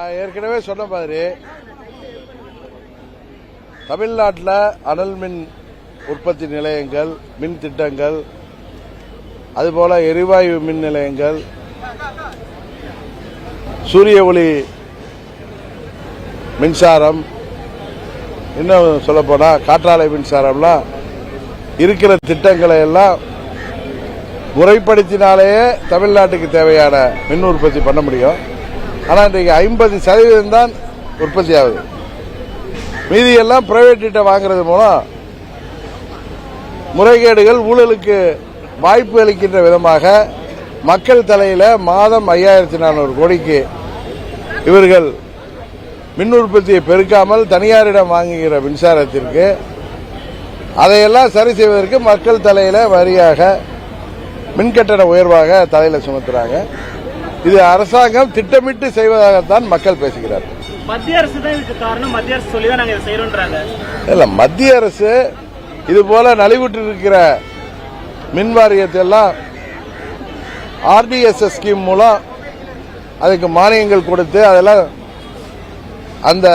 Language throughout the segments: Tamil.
நான் ஏற்கனவே சொன்ன மாதிரி தமிழ்நாட்டில் அனல் மின் உற்பத்தி நிலையங்கள் மின் திட்டங்கள் அதுபோல எரிவாயு மின் நிலையங்கள் சூரிய ஒளி மின்சாரம் இன்னும் சொல்லப்போனால் காற்றாலை மின்சாரம்லாம் இருக்கிற திட்டங்களை எல்லாம் முறைப்படுத்தினாலேயே தமிழ்நாட்டுக்கு தேவையான மின் உற்பத்தி பண்ண முடியும். ஆனால் இன்றைக்கு ஐம்பது சதவீதம் தான் உற்பத்தி ஆகுது. மீதியெல்லாம் பிரைவேட்டிட்ட வாங்குறது மூலம் முறைகேடுகள் ஊழலுக்கு வாய்ப்பு அளிக்கின்ற விதமாக மக்கள் தலையில் மாதம் ஐயாயிரத்தி நானூறு கோடிக்கு இவர்கள் மின் உற்பத்தியை பெருக்காமல் தனியாரிடம் வாங்குகிற மின்சாரத்திற்கு அதையெல்லாம் சரி செய்வதற்கு மக்கள் தலையில வரியாக மின்கட்டண உயர்வாக தலையில சுமத்துறாங்க. இது அரசாங்கம் திட்டமிட்டு செய்வதாகத்தான் மக்கள் பேசுகிறார்கள் மத்திய அரசு தான் இதுக்கு காரணம். மத்திய அரசு சொல்லி தான் நாங்க இதை செய்யறோம்ன்றாங்க இல்ல மத்திய அரசு இது போல நலிவுற்று இருக்கிற மின் வாரியத்தை எல்லாம் ஆர்டிஎஸ்எஸ் ஸ்கீம் மூலம் அதுக்கு மானியங்கள் கொடுத்து அதெல்லாம் அந்த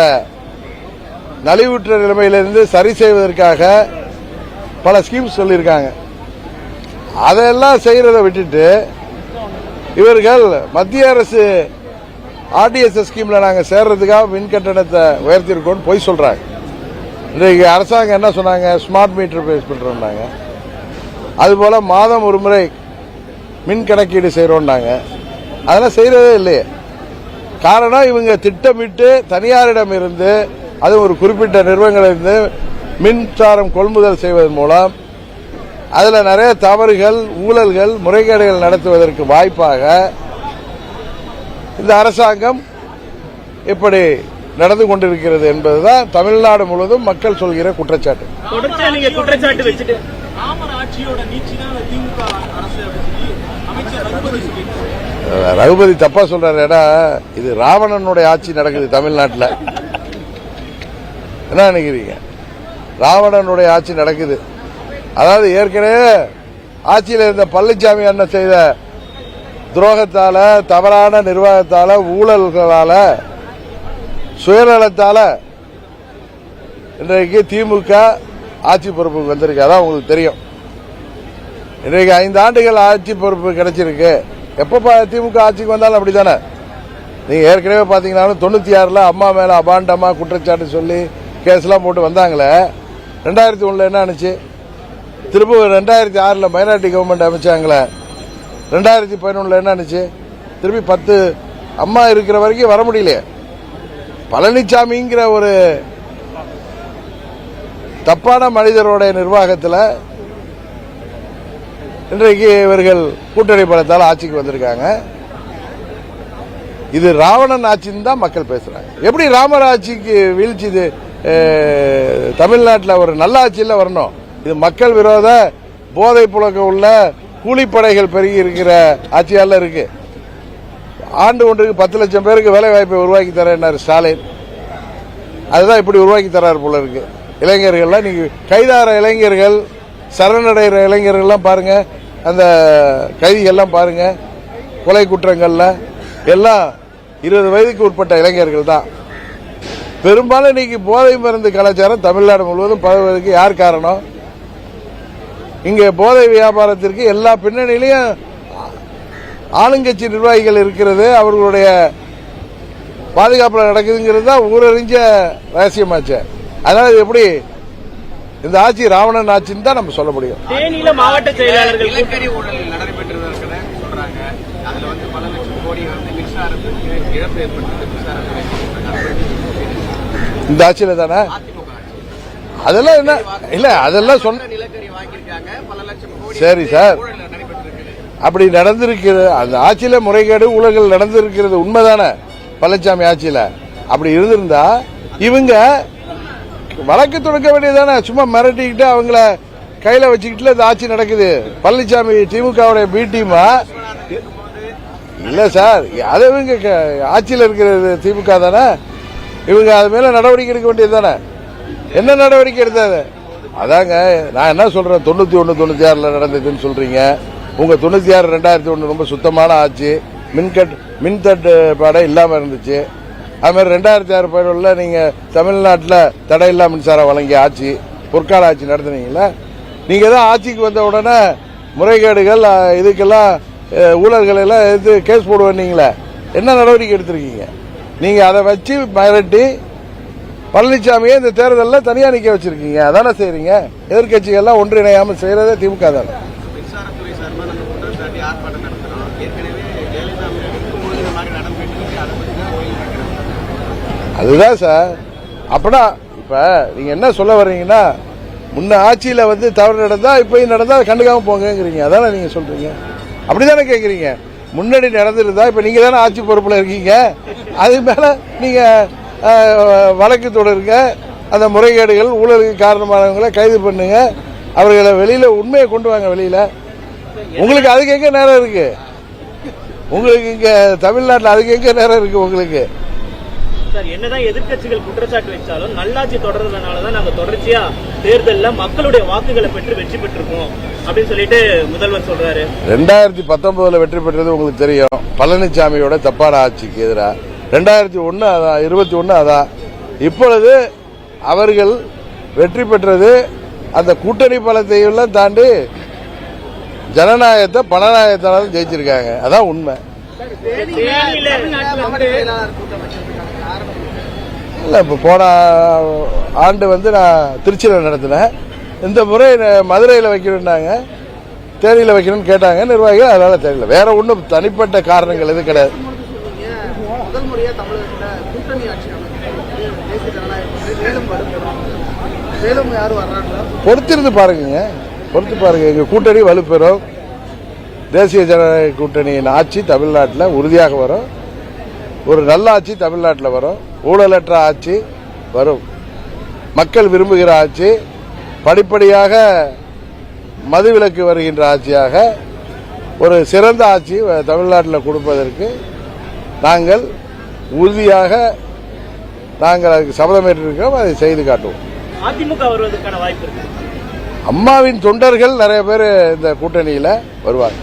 நலிவுற்ற நிலைமையிலிருந்து சரி செய்வதற்காக பல ஸ்கீம்ஸ் சொல்லியிருக்காங்க. அதெல்லாம் செய்யறதை விட்டுட்டு இவர்கள் மத்திய அரசு ஆர்டிஎஸ்எஸ் ஸ்கீமில் நாங்கள் சேர்றதுக்காக மின் கட்டணத்தை உயர்த்தியிருக்கோம்னு பொய் சொல்கிறாங்க இன்றைக்கு அரசாங்கம் என்ன சொன்னாங்க? ஸ்மார்ட் மீட்டர் பேஸ் பண்ணுறோம்னாங்க அதுபோல் மாதம் ஒரு முறை மின் கணக்கீடு செய்கிறோம்னாங்க அதெல்லாம் செய்கிறதே இல்லையே. காரணம் இவங்க திட்டமிட்டு தனியாரிடம் இருந்து அது ஒரு குறிப்பிட்ட நிறுவனங்களிலிருந்து மின்சாரம் கொள்முதல் செய்வதன் மூலம் அதில் நிறைய தவறுகள் ஊழல்கள் முறைகேடுகள் நடத்துவதற்கு வாய்ப்பாக இந்த அரசாங்கம் இப்படி நடந்து கொண்டிருக்கிறது என்பதுதான் தமிழ்நாடு முழுவதும் மக்கள் சொல்கிற குற்றச்சாட்டு. ரகுபதி தப்பா சொல்றாரு. ஏன்னா இது ராவணனுடைய ஆட்சி நடக்குது தமிழ்நாட்டில். என்ன நினைக்கிறீங்க? ராவணனுடைய ஆட்சி நடக்குது. அதாவது ஏற்கனவே ஆட்சியில் இருந்த பழனிசாமி அண்ணன் செய்த துரோகத்தால தவறான நிர்வாகத்தால ஊழல்களால சுயநலத்தால இன்றைக்கு திமுக ஆட்சி பொறுப்புக்கு வந்திருக்காதான் உங்களுக்கு தெரியும். இன்றைக்கு ஐந்து ஆண்டுகள் ஆட்சி பொறுப்பு கிடைச்சிருக்கு. எப்ப திமுக ஆட்சிக்கு வந்தாலும் அப்படித்தானே? நீங்க ஏற்கனவே பாத்தீங்கன்னாலும் தொண்ணூத்தி ஆறுல அம்மா மேல அபாண்டமா குற்றச்சாட்டு சொல்லி கேஸ்லாம் போட்டு வந்தாங்களே. ரெண்டாயிரத்தி ஒண்ணுல என்ன ஆனிச்சு திரும்ப ரெண்டாயிரத்தி ஆறில் மைனாரிட்டி கவர்மெண்ட் அமைச்சாங்களே. ரெண்டாயிரத்தி பதினொன்றில் என்ன ஆனிச்சு? திரும்பி பத்து அம்மா இருக்கிற வரைக்கும் வர முடியலையே. பழனிசாமிங்கிற ஒரு தப்பான மனிதருடைய நிர்வாகத்தில் இன்றைக்கு இவர்கள் கூட்டணி பலத்தால் ஆட்சிக்கு வந்திருக்காங்க. இது ராவணன் ஆட்சின்னு தான் மக்கள் பேசுறாங்க. எப்படி ராமர் ஆட்சிக்கு வீழ்ச்சி இது தமிழ்நாட்டில் ஒரு நல்ல ஆட்சியில் வரணும். இது மக்கள் விரோத போதை புழக்கம் உள்ள கூலிப்படைகள் பெருகி இருக்கிற ஆட்சியால் இருக்கு. ஆண்டு ஒன்றுக்கு பத்து லட்சம் பேருக்கு வேலை வாய்ப்பை உருவாக்கி தரேன்னாரு ஸ்டாலின். அதுதான் இப்படி உருவாக்கி தராரு போல இருக்கு. இளைஞர்கள்லாம் நீங்க கைதார இளைஞர்கள் சரணடைகிற இளைஞர்கள்லாம் பாருங்க. அந்த கைதிகள்லாம் பாருங்க. கொலை குற்றங்கள்ல எல்லாம் இருபது வயதுக்கு உட்பட்ட இளைஞர்கள் தான். பெரும்பாலும் இன்னைக்கு போதை மருந்து கலாச்சாரம் தமிழ்நாடு முழுவதும் பரவுவதற்கு யார் காரணம்? இங்க போதை வியாபாரத்திற்கு எல்லா பின்னணியிலையும் ஆளுங்கட்சி நிர்வாகிகள் இருக்கிறது அவர்களுடைய பாதுகாப்புல நடக்குதுங்கிறது தான் ஊரறிஞ்ச ரகசியமாச்சு. அதனால இது எப்படி இந்த ஆட்சி ராவணன் ஆட்சின்னு தான் நம்ம சொல்ல முடியும். தேனியில மாவட்ட செயலாளர்கள் நிலக்கரி ஊழல் நடைபெற்றிருக்கிறத சொல்றாங்க. அதுல வந்து பல லட்சம் கோடி வந்து மின்சாரத்துக்கு இழப்பு ஏற்பட்டது. இந்த ஆட்சியில தானே. அதெல்லாம் என்ன? இல்ல அதெல்லாம் சொன்ன சரி சார். அப்படி நடந்திருக்கிறது அந்த ஆட்சியில முறைகேடு ஊழல்கள் நடந்திருக்கிறது உண்மைதானே பழனிசாமி ஆட்சியில? அப்படி இருந்திருந்தா இவங்க வழக்கு தொடக்க வேண்டியதானே சும்மா மிரட்டிக்கிட்டு அவங்கள கையில வச்சுக்கிட்டு இந்த ஆட்சி நடக்குது. பழனிசாமி திமுகவுடைய பி டீமா இல்ல சார் அது இவங்க ஆட்சியில இருக்கிறது திமுக தானே? இவங்க அது மேல நடவடிக்கை எடுக்க வேண்டியது தானே என்ன நடவடிக்கை எடுத்தாது? அதாங்க நான் என்ன சொல்றேன்? தொண்ணூத்தி ஒன்று தொண்ணூத்தி ஆறுல நடந்ததுன்னு சொல்றீங்க. உங்க தொண்ணூத்தி ஆறு ரெண்டாயிரத்தி ஒன்று ரொம்ப சுத்தமான ஆட்சி. மின்கட் மின்தட்டு பாடம் இல்லாம இருந்துச்சு. அதுமாதிரி ரெண்டாயிரத்தி ஆறு பதினொன்றில் நீங்கள் தமிழ்நாட்டில் தடையில்லா மின்சாரம் வழங்கிய ஆட்சி பொற்கால ஆட்சி நடத்துனீங்களா நீங்கள் தான் ஆட்சிக்கு வந்த உடனே முறைகேடுகள் இதுக்கெல்லாம் ஊழல்களெல்லாம் ஊழல்கள் எல்லாம் எடுத்து கேஸ் போடுவீங்களே என்ன நடவடிக்கை எடுத்திருக்கீங்க? நீங்கள் அதை வச்சு மிரட்டி பழனிசாமியை இந்த தேர்தலில் தனியாக நிற்க வச்சிருக்கீங்க. அதானே செய்றீங்க? எதிர்க்கட்சிகள்லாம் ஒன்றிணையாமல் செய்கிறதே திமுக தானே. அதுதான் சார். அப்பனா இப்ப நீங்க என்ன சொல்ல வர்றீங்கன்னா முன்ன ஆட்சியில வந்து தவறு நடந்தா இப்பயும் நடந்தா அதை கண்டுக்காம போங்கங்கிறீங்க. அதானே நீங்க சொல்றீங்க? அப்படிதானே கேக்குறீங்க. முன்னாடி நடந்திருந்தா இப்ப நீங்க தானே ஆட்சி பொறுப்புல இருக்கீங்க. அது மேல நீங்க அஹ், வழக்கு தொடருங்க. அந்த முறைகேடுகள் ஊழலுக்கு காரணமானவங்களை கைது பண்ணுங்க. அவர்களை வெளியில உண்மையை கொண்டு வாங்க வெளியில. உங்களுக்கு அதுக்கு எங்க நேரம் இருக்கு? உங்களுக்கு இங்க தமிழ்நாட்டில் அதுக்கு எங்க நேரம் இருக்கு உங்களுக்கு? சார் என்னதான் எதிர்க்கட்சிகள் குற்றச்சாட்டு வச்சாலும் நல்லாட்சி தொடர்றதுனால தான் நாங்க தொடர்ச்சியா தேர்தல்ல மக்களுடைய வாக்குகளை பெற்று வெற்றி பெற்றிருக்கோம் அப்படின்னு சொல்லிட்டு முதல்வர் சொல்றாரு. ரெண்டாயிரத்தி பத்தொன்பதுல வெற்றி பெற்றது உங்களுக்கு தெரியும். பழனிசாமியோட தப்பான ஆட்சிக்கு எதிராக ரெண்டாயிரத்தி ஒன்று அதான் இருபத்தி ஒன்று அதான் இப்பொழுது அவர்கள் வெற்றி பெற்றது அந்த கூட்டணி பலத்தையெல்லாம் தாண்டி ஜனநாயகத்தை பணநாயகத்தாலும் ஜெயிச்சிருக்காங்க. அதான் உண்மை. இல்லை இப்போ போன ஆண்டு வந்து நான் திருச்சியில் நடத்தினேன். இந்த முறை மதுரையில் வைக்கணுன்னாங்க தேனியில் வைக்கணும்னு கேட்டாங்க. நிர்வாகிகள் அதனால் தெரியல வேற ஒன்றும் தனிப்பட்ட காரணங்கள் எதுவும் கிடையாது. முதல் முறையாக தமிழகத்தில் கூட்டணி ஆட்சி தேசிய மேலும் வலுப்பெறும். மேலும் யாரும் வர்றாங்களா? பொறுத்திருந்து பாருங்க. பொறுத்து பாருங்க. எங்கள் கூட்டணி வலுப்பெறும். தேசிய ஜனநாயக கூட்டணியின் ஆட்சி தமிழ்நாட்டில் உறுதியாக வரும். ஒரு நல்ல ஆட்சி தமிழ்நாட்டில் வரும். ஊழலற்ற ஆட்சி வரும். மக்கள் விரும்புகிற ஆட்சி படிப்படியாக மதுவிலக்கு வருகின்ற ஆட்சியாக ஒரு சிறந்த ஆட்சி தமிழ்நாட்டில் கொடுப்பதற்கு நாங்கள் உறுதியாக நாங்கள் அதுக்கு சபதமேற்றிருக்கிறோம் அதை செய்து காட்டுவோம். அதிமுக வருவதற்கான வாய்ப்பு அம்மாவின் தொண்டர்கள் நிறைய பேர் இந்த கூட்டணியில் வருவாங்க.